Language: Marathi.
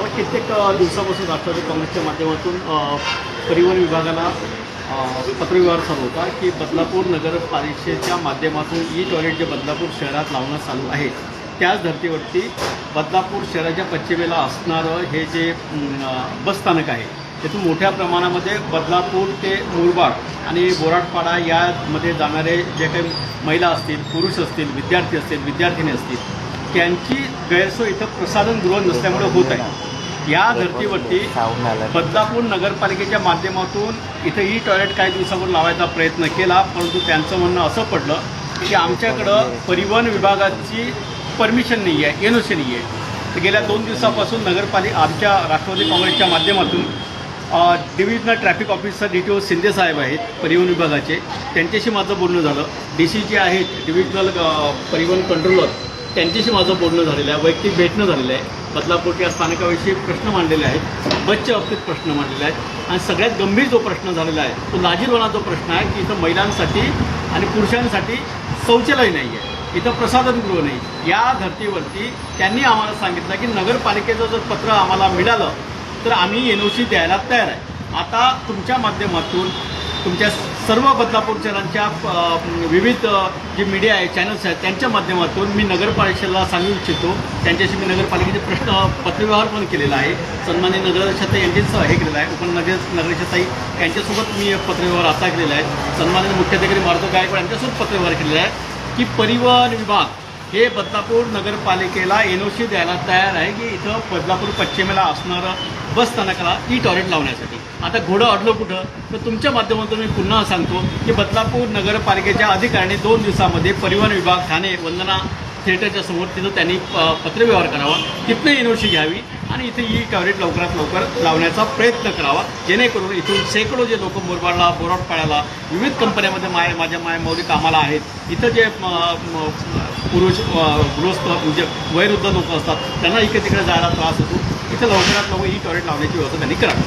व कित्येक दिवसापासून राष्ट्रवादी काँग्रेसच्या माध्यमातून परिवहन विभागाला पत्रव्यवहार चालू होता की बदलापूर नगर परिषदेच्या माध्यमातून ई टॉयलेट जे बदलापूर शहरात लावणं चालू आहे त्याच धर्तीवरती बदलापूर शहराच्या पश्चिमेला असणारं हे जे बसस्थानक आहे तिथून मोठ्या प्रमाणामध्ये बदलापूर ते मुरबाड आणि बोराटपाडा यामध्ये जाणारे जे काही महिला असतील पुरुष असतील विद्यार्थी असतील विद्यार्थिनी असतील त्यांची गैरसोय इथं प्रसाधन गृह नसल्यामुळे होत आहे. या धर्तीवरती बदलापूर नगरपालिकेच्या माध्यमातून इथे ई टॉयलेट काही दिवसावर लावायचा प्रयत्न केला परंतु त्यांचं म्हणणं असं पडलं की आमच्याकडं परिवहन विभागाची परमिशन नाही आहे एन ओ सी नाही आहे तर गेल्या दोन दिवसापासून नगरपालिका आमच्या राष्ट्रवादी काँग्रेसच्या माध्यमातून divisional traffic officer D T O Shinde साहेब आहेत परिवहन विभागाचे. त्यांच्याशी माझं बोलणं झालं. डी सी जे आहेत डिव्हिजनल परिवहन कंट्रोलर त्यांच्याशी माझं बोलणं झालेलं आहे वैयक्तिक भेटणं झालेलं आहे. बदलापूर या स्थानकाविषयी प्रश्न मांडलेले आहेत. बसच्या बाबतीत प्रश्न मांडलेले आहेत. आणि सगळ्यात गंभीर जो प्रश्न झालेला आहे तो लाजीरवाणा जो प्रश्न आहे की इथं महिलांसाठी आणि पुरुषांसाठी शौचालय नाही आहे इथं प्रसाधनगृह नाही या धर्तीवरती त्यांनी आम्हाला सांगितलं की नगरपालिकेचं जर पत्र आम्हाला मिळालं तर आम्ही एन ओ सी द्यायला तयार आहे. आता तुमच्या माध्यमातून तुमच्या सर्व बदलापूर शहरांच्या विविध जे मीडिया आहे चॅनल्स आहेत त्यांच्या माध्यमातून मी नगरपालिकेला सांगू इच्छितो. त्यांच्याशी मी नगरपालिकेचे प्रश्न पत्रव्यवहार पण केलेला आहे. सन्मान्य नगराध्यक्ष यांचीच हे केलेलं आहे. उपनगर नगराध्यक्षताई यांच्यासोबत मी पत्रव्यवहार आता केलेला आहे. सन्मान्य मुख्याधिकारी मारुती गायकवाड यांच्यासोबत पत्रव्यवहार केलेला आहे. की परिवहन विभाग हे बदलापूर नगरपालिकेला एन ओ सी द्यायला तयार आहे की इथं बदलापूर पश्चिमेला असणारं बस स्थानकाला ई टॉयलेट लावण्यासाठी. आता घोडं अडलं कुठं? तर तुमच्या माध्यमातून मी पुन्हा सांगतो की बदलापूर नगरपालिकेच्या अधिकाऱ्यांनी दोन दिवसामध्ये परिवहन विभाग ठाणे वंदना थिएटरच्या समोर तिथं त्यांनी प- पत्रव्यवहार करावा तिथनं एनओसी घ्यावी आणि इथे ई टॉयलेट लवकरात लवकर लावण्याचा प्रयत्न करावा जेणेकरून इथून शेकडो जे लोक मोरबाडला बोराटपाड्याला विविध कंपन्यामध्ये माय माझ्या माय मौलिक कामाला आहेत. इथं जे पुरुष गृहस्थ म्हणजे वयवृद्ध लोक असतात त्यांना इकडे तिकडे जायला त्रास होतो. इथं लवकरात लवकर ई टॉयलेट लावण्याची व्यवस्था त्यांनी करावी.